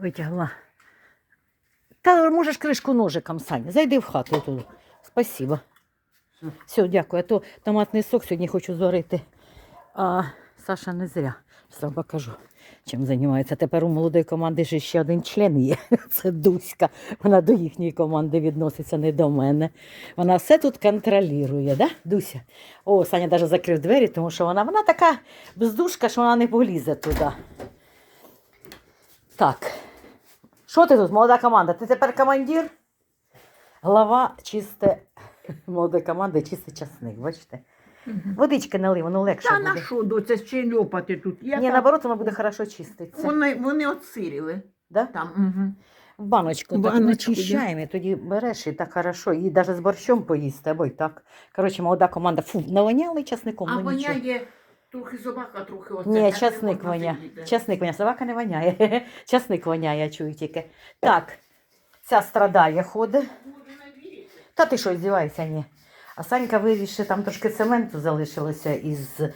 витягла. Та можеш кришку ножиком, Саня. Зайди в хату туди. Спасибо. Все. Дякую. А то томатний сок сьогодні хочу зварити. А Саша не зря. Зараз покажу, чим займається. Тепер у молодої команди ж ще один член є. Це Дуська. Вона до їхньої команди відноситься, не до мене. Вона все тут контролює, да, Дуся? О, Саня навіть закрив двері, тому що вона, вона така бездушка, що вона не полізе туди. Так. Що ти тут, молода команда? Ти тепер командир? Глава чисте молодої команди, чистий часник, бачите? Водички налив, воно легше Та буде. на що, доця, ще льопати тут? Я Ні, там- наоборот, воно буде хорошо чиститися. Вони, вони отсиріли. Да? Там, угу. В баночку так Баночку, начищаємо, і тоді береш і так хорошо. І навіть з борщом поїсти, або й так. Коротше, молода команда, фу, навоняли часником, А ну нічого. воняє трохи собака, трохи оце. Ні, часник воняє. Часник воняє, собака не воняє. Часник воняє, я чую тільки. Так, ця страдає, ходить. Та ти що, здіваєшся, ні. А Санька вирішив, там трошки цементу залишилося із е,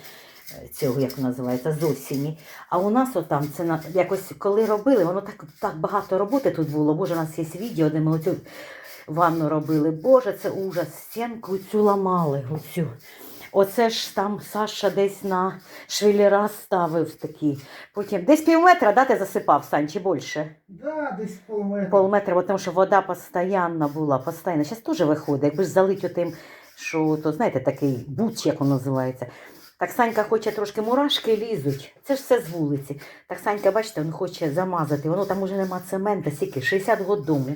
цього, як називається, з осені. А у нас отам це на, якось коли робили, воно так, так багато роботи тут було. Боже, у нас є відео, де ми оцю ванну робили. Боже, це ужас. Стінку цю ламали. Оцю. Оце ж там Саша десь на швеллера ставив такі. Потім десь пів метра, да, ти засипав, Сань, чи більше? Да, десь полметра. Полметра, бо тому що вода постійна була, постійно. Зараз теж виходить, якби ж залить отим, що то, знаєте, такий буч, як воно називається. Так Санька хоче трошки мурашки лізуть. Це ж все з вулиці. Так Санька, бачите, він хоче замазати. Воно там уже нема цемента, скільки, 60 год дому.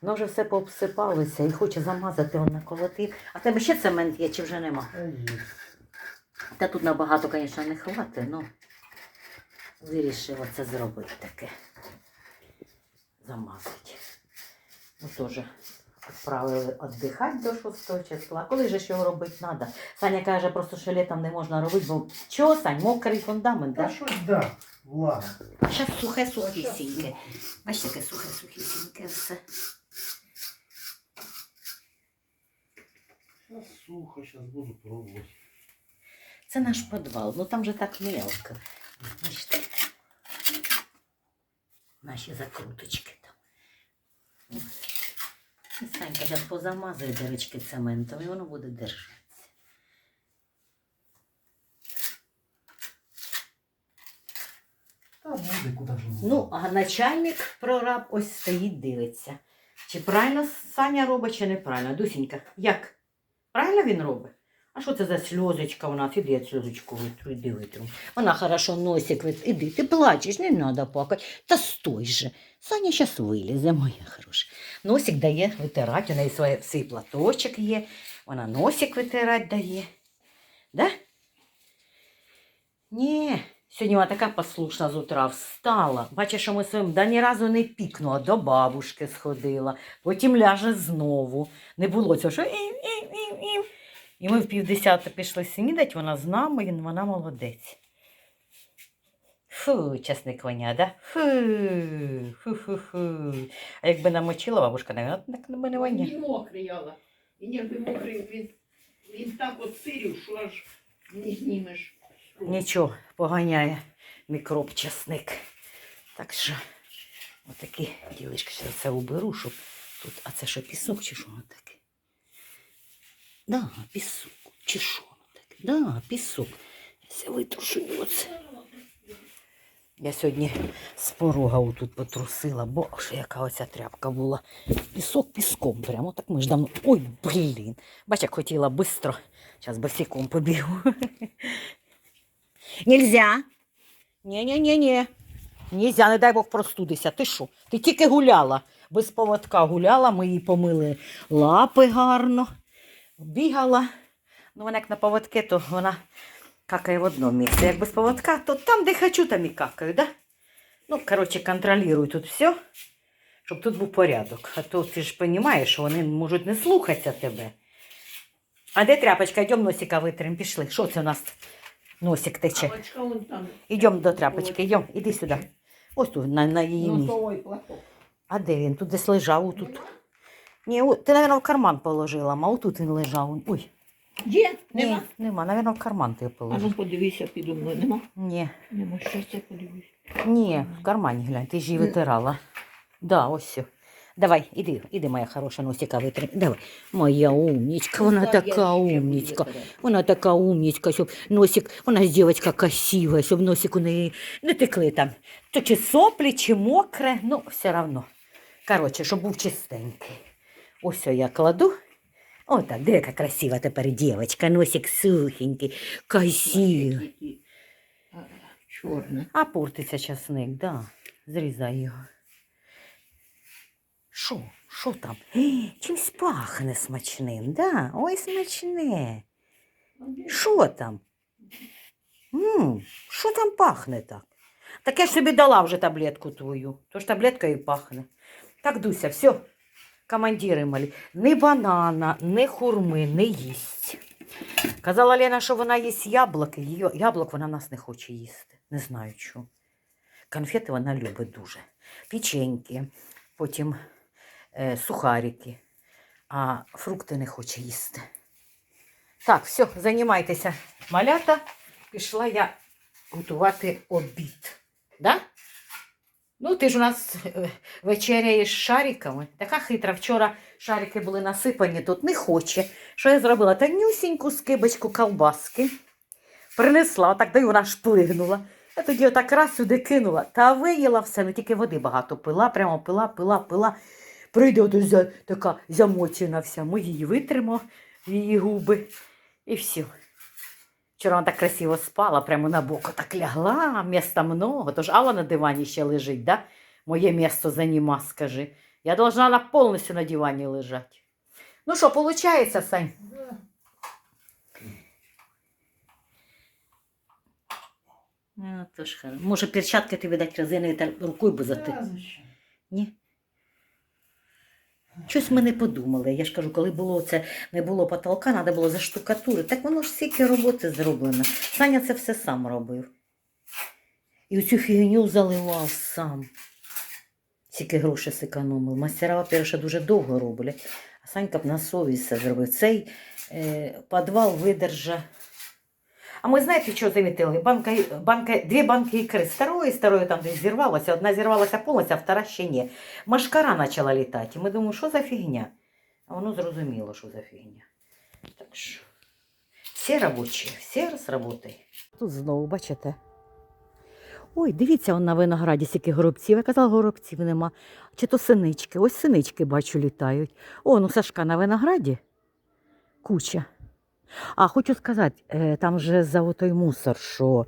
Воно вже все пообсипалося і хоче замазати, він наколотив. А в тебе ще цемент є чи вже нема? Та тут набагато, звісно, не хватить, ну вирішив оце зробити таке. Замазати. Ну теж відправили віддихати до 6 числа. Коли же ж його робити треба? Саня каже, просто що літом не можна робити, бо чого, Сань, мокрий фундамент, Та так? щось да, влага. А зараз сухе сухісіньке. Бачите, яке сухе сухісіньке все. Зараз сухо, зараз буду пробувати. Це наш підвал, ну там же так мелко. Бачите? Наші закруточки там. І Санька зараз позамазує дирочки цементом, і воно буде держатися. Та буде, куди ж воно. Ну, а начальник прораб ось стоїть, дивиться. Чи правильно Саня робить, чи неправильно. Дусінька, як? Правильно він робить? А що це за сльозочка у нас? Іди я сльозочку витру, іди витру. Вона хорошо носик вит... Іди, ти плачеш, не треба плакати. Та стой же. Саня зараз вилізе, моя хороша. Носик дає витирати, у неї своє, свій платочок є. Вона носик витирати дає. Да? Ні, сьогодні вона така послушна з утра встала. Бачиш, що ми своїм да ні разу не пікнула, до бабушки сходила, потім ляже знову. Не було цього, що ім, ім, ім, ім. І ми в півдесята пішли снідати, вона з нами, і вона молодець. Фу, чесник воня, да? Фу, фу, фу, фу. А якби намочила бабушка, навіть так би не воня. Він мокрий, Алла. Він якби мокрий, він, він так отсирів, що аж не знімеш. Нічого, поганяє мікроб часник. Так що, отакі ділишки, зараз це уберу, щоб тут. А це що, пісок чи що воно таке? Да, пісок. Чи що воно таке? Да, пісок. Я витрушу оце. Я сьогодні з порога тут потрусила, боже, яка оця тряпка була. Пісок піском прямо. Так ми ж давно. Ой, блін. Бач, як хотіла швидко. Зараз босиком побігу. Нельзя. Ні-ні-ні-ні. Нельзя, не дай Бог простудися. Ти що? Ти тільки гуляла. Без поводка гуляла, ми їй помили лапи гарно, бігала. Ну, вона як на поводки, то вона какає в одному місці. Як без поводка, то там, де хочу, там і какаю, да? Ну, коротше, контролюй тут все, щоб тут був порядок. А то ти ж розумієш, що вони можуть не слухатися тебе. А де тряпочка? Йдемо носика витрим, пішли. Що це у нас? Носик тече. Ідемо до тряпочки, йдемо, іди сюди. Ось тут на, на її місці. А де він? Тут десь лежав тут. Ні, о, ти, мабуть, в карман положила, а отут він лежав. Ой, Є? ні, Нема? нема, мабуть, в карман ти А ну подивися підо мною, нема? Ні, Нема, щось я подивлюсь. ні, в кармані глянь, ти ж її витирала. Да, ось все. Давай, іди, іди, моя хороша носика витри. Давай. Моя умнічка, вона Так, така умнічка. їхати. Вона така умнічка, щоб носик, вона ж дівчинка красива, щоб носик у неї не текли там. То чи соплі, чи мокре, ну, все одно. Коротше, щоб був чистенький. Ось я кладу. Отак, де яка красива тепер дівчинка, носик сухенький, красивий. Чорне. А портиться часник, да. Зрізай його. Що? Що там? Чимсь пахне смачним, да? Ой, смачне. Що там? Що там пахне так? Так я ж собі дала вже таблетку твою. Тож таблетка і пахне. Так, Дуся, все. Командири малі. Ні банана, ні хурми не їсть. Казала Лена, що вона їсть яблуки. Її яблук вона нас не хоче їсти. Не знаю чого. Конфети вона любить дуже. Печеньки, потім сухарики, а фрукти не хоче їсти. Так, все, займайтеся. Малята, пішла я готувати обід. Да? Ну, ти ж у нас е, вечеряєш шариками. Така хитра. Вчора шарики були насипані, тут не хоче. Що я зробила? Танюсіньку скибочку колбаски. Принесла, так даю вона шплигнула. Я тоді отак раз сюди кинула та виїла все, ну тільки води багато пила, прямо пила, пила, пила. Прийде от за, така замочена вся. Ми її витримо, її губи, і все. Вчора вона так красиво спала, прямо на боку так лягла, міста много. Тож Алла на дивані ще лежить, да? Моє місто заніма, скажи. Я должна на повністю на дивані лежати. Ну що, виходить, Сань? Ну, то ж. Може, перчатки тобі дати резинові та рукою би зати? Ні. Щось ми не подумали. Я ж кажу, коли було це, не було потолка, треба було заштукатурити. Так воно ж стільки роботи зроблено. Саня це все сам робив. І оцю фігню заливав сам. Стільки грошей зекономив. Мастера, перше, дуже довго роблять. А Санька б на совість все зробив. Цей е, підвал видержа. А ми знаєте, що замітили? Банка, банка, дві банки ікри старої, старої там десь зірвалася. Одна зірвалася повністю, а втора ще ні. Машкара почала літати. Ми думаємо, що за фігня? А воно зрозуміло, що за фігня. Так що, всі робочі, всі розроботи. Тут знову, бачите? Ой, дивіться, на винограді стільки горобців. Я казала, горобців нема. Чи то синички? Ось синички, бачу, літають. О, ну Сашка на винограді. Куча. А хочу сказати, е, там же за той мусор, що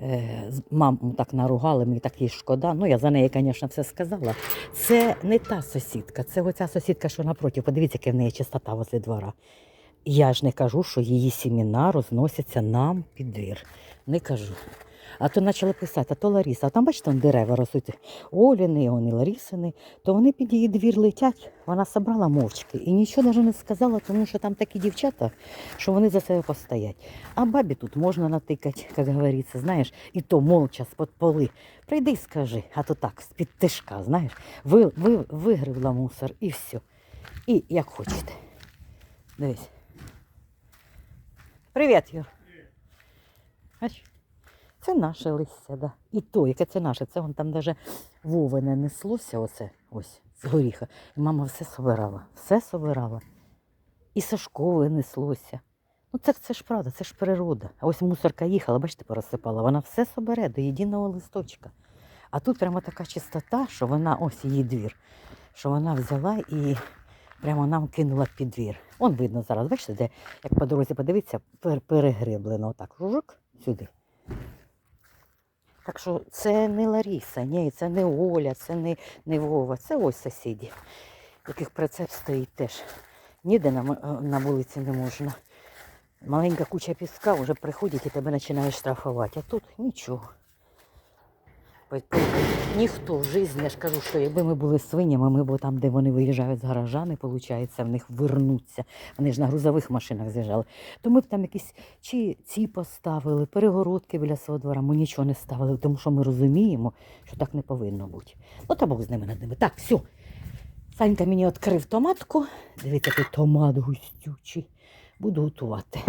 е, маму так наругали, мені так їй шкода. Ну, я за неї, звісно, все сказала. Це не та сусідка, це оця сусідка, що напроти. Подивіться, яка в неї чистота возле двора. Я ж не кажу, що її сіміна розносяться нам під двір. Не кажу. А то почали писати, а то Ларіса, а там, бачите, там дерева ростуть. Оліни, вони Ларісини, то вони під її двір летять. Вона собрала мовчки і нічого навіть не сказала, тому що там такі дівчата, що вони за себе постоять. А бабі тут можна натикати, як говориться, знаєш, і то молча з-под поли. Прийди і скажи, а то так, з-під тишка, знаєш, ви, ви, вигребла мусор і все. І як хочете. Дивись. Привіт, Юр. Бач? Це наше листя, да. І то, яке це наше, це вон там даже вовине неслося, оце ось з горіха. І мама все собирала, все собирала. І Сашкове неслося. Ну це, це ж правда, це ж природа. А ось мусорка їхала, бачите, порозсипала, вона все собере до єдиного листочка. А тут прямо така чистота, що вона, ось її двір, що вона взяла і прямо нам кинула під двір. Он видно зараз, бачите, де, як по дорозі подивитися, пер, перегриблено отак, жужук сюди. Так що це не Ларіса, ні, це не Оля, це не, не Вова, це ось сусіді, яких прицеп стоїть теж. Ніде на, на вулиці не можна. Маленька куча піска вже приходять і тебе починають штрафувати. А тут нічого. Ніхто в житті, я ж кажу, що якби ми були свинями, ми б там, де вони виїжджають з гаража, не виходить, в них вернуться. Вони ж на грузових машинах з'їжджали. То ми б там якісь чи ці поставили, перегородки біля свого двора. Ми нічого не ставили, тому що ми розуміємо, що так не повинно бути. Ну та Бог з ними над ними. Так, все. Санька мені відкрив томатку. Дивіться, який томат густючий. Буду готувати.